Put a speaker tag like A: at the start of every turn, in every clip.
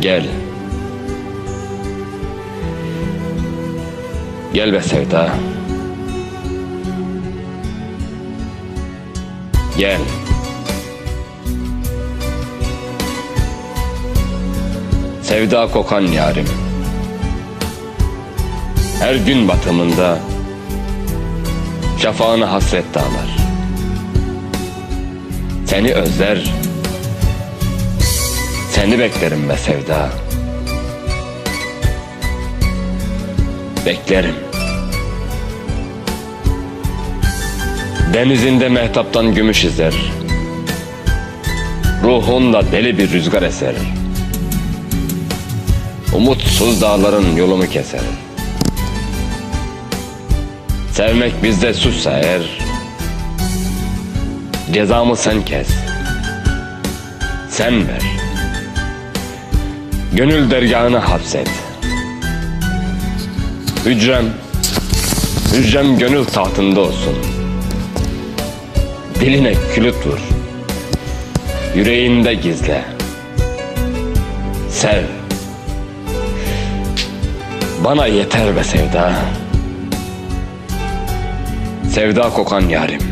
A: Gel. Gel be Sevda. Gel. Sevda kokan yarim. Her gün batımında şafağını hasret dağlar. Seni özler, seni beklerim be Sevda. Beklerim. Denizinde mehtaptan gümüş izler. Ruhunda deli bir rüzgar eser. Umutsuz dağların yolumu keser. Sevmek bizde suçsa eğer Cezamı sen kes Sen ver Gönül dergahını hapset. Hücrem Hücrem gönül tahtında olsun. Diline külüt vur Yüreğinde gizle. Sev. Bana yeter be sevda. Sevda kokan yarim.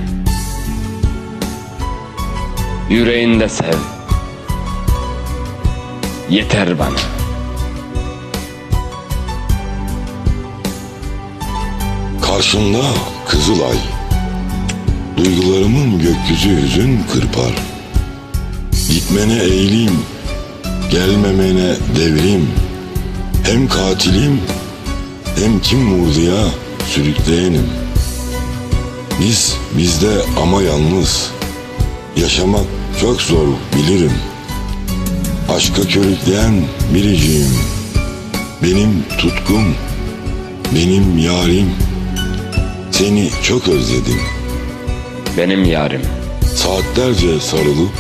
A: Yüreğinde sev Yeter bana.
B: Karşında Kızılay. Duygularımın gökyüzü hüzün kırpar. Gitmene eğilim Gelmemene devrim. Hem katilim Hem kim vurduya sürükleyenim. Biz bizde ama yalnız. Yaşamak çok zor bilirim Aşka körükleyen biriciyim Benim tutkum Benim yarim. Seni çok özledim.
A: Benim yarim.
B: Saatlerce sarılıp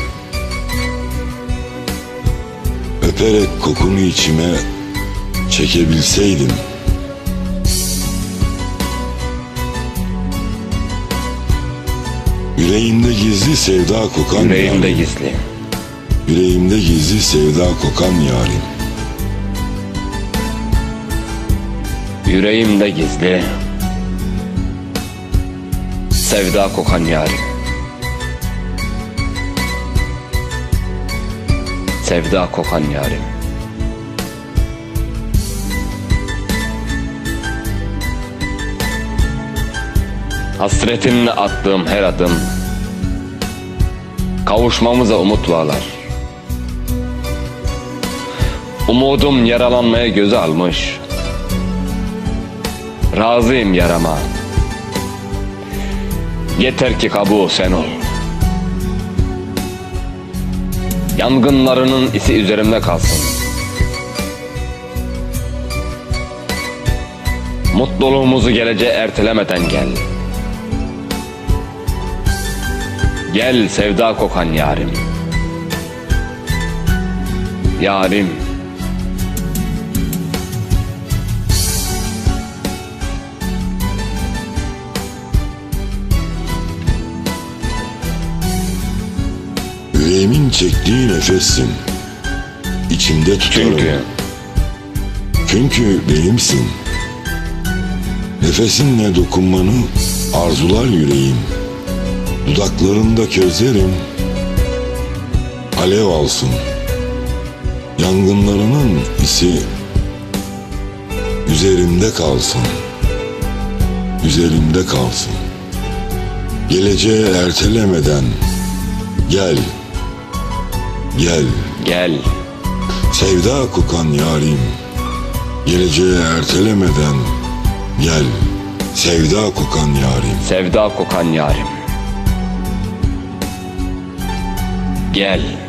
B: Öperek kokunu içime çekebilseydim. Yüreğimde gizli sevda kokan
A: Yüreğimde gizli
B: Yüreğimde gizli sevda kokan yarim.
A: Yüreğimde gizli Sevda kokan yarim. Sevda kokan yarim. Hasretinle attığım her adım Kavuşmamıza umut bağlar Umudum yaralanmaya göze almış. Razıyım yarama. Yeter ki kabuğu sen ol. Yangınlarının isi üzerimde kalsın. Mutluluğumuzu geleceğe ertelemeden gel. Gel sevda kokan yarim. Yarim
B: Yüreğimin çektiği nefessin. İçimde tutarım.
A: Çünkü.
B: Çünkü benimsin. Nefesinle dokunmanı arzular yüreğim. Dudaklarında közlerim. Alev alsın. Yangınlarının isi Üzerimde kalsın. Üzerimde kalsın. Geleceğe ertelemeden Gel Gel.
A: Gel.
B: Sevda kokan yarim Geleceğe ertelemeden Gel. Sevda kokan yarim.
A: Sevda kokan yarim. Gel